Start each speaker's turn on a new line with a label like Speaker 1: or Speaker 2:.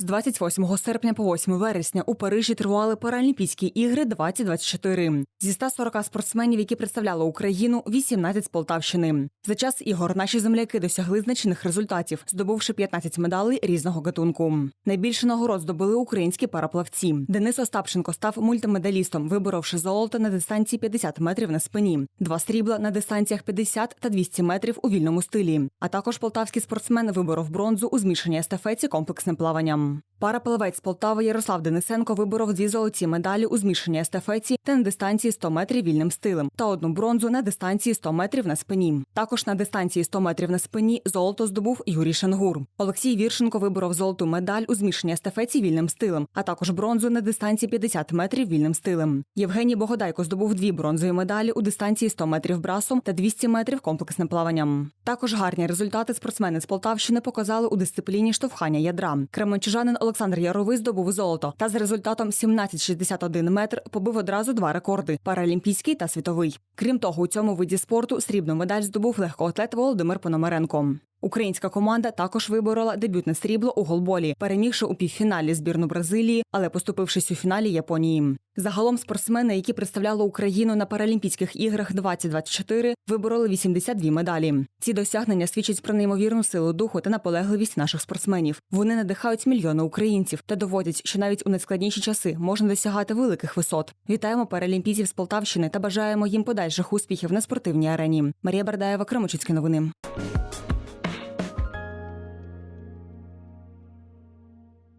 Speaker 1: З 28 серпня по 8 вересня у Парижі тривали Паралімпійські ігри 2024. Зі 140 спортсменів, які представляли Україну, 18 з Полтавщини. За час ігор наші земляки досягли значних результатів, здобувши 15 медалей різного гатунку. Найбільше нагород здобули українські параплавці. Денис Остапченко став мультимедалістом, виборовши золото на дистанції 50 метрів на спині, два срібла на дистанціях 50 та 200 метрів у вільному стилі. А також полтавський спортсмен виборов бронзу у змішаній естафеті комплексним плаванням. home. Параплавець з Полтави Ярослав Денисенко виборов дві золоті медалі у змішаній естафеті та на дистанції 100 метрів вільним стилем та одну бронзу на дистанції 100 метрів на спині. Також на дистанції 100 метрів на спині золото здобув Юрій Шенгур. Олексій Віршенко виборов золоту медаль у змішаній естафеті вільним стилем, а також бронзу на дистанції 50 метрів вільним стилем. Євгеній Богодайко здобув дві бронзові медалі у дистанції 100 метрів брасом та 200 метрів комплексним плаванням. Також гарні результати спортсмени з Полтавщини показали у дисципліні штовхання ядра. Кременчужанин Олександр Яровий здобув золото та з результатом 17,61 метр побив одразу два рекорди паралімпійський та світовий. Крім того, у цьому виді спорту срібну медаль здобув легкоатлет Володимир Пономаренко. Українська команда також виборола дебютне срібло у голболі, перемігши у півфіналі збірну Бразилії, але поступившись у фіналі Японії. Загалом спортсмени, які представляли Україну на Паралімпійських іграх 2024, вибороли 82 медалі. Ці досягнення свідчать про неймовірну силу духу та наполегливість наших спортсменів. Вони надихають мільйони українців та доводять, що навіть у найскладніші часи можна досягати великих висот. Вітаємо паралімпійців з Полтавщини та бажаємо їм подальших успіхів на спортивній арені. Марія Бардаєва, Кремочицькі новини.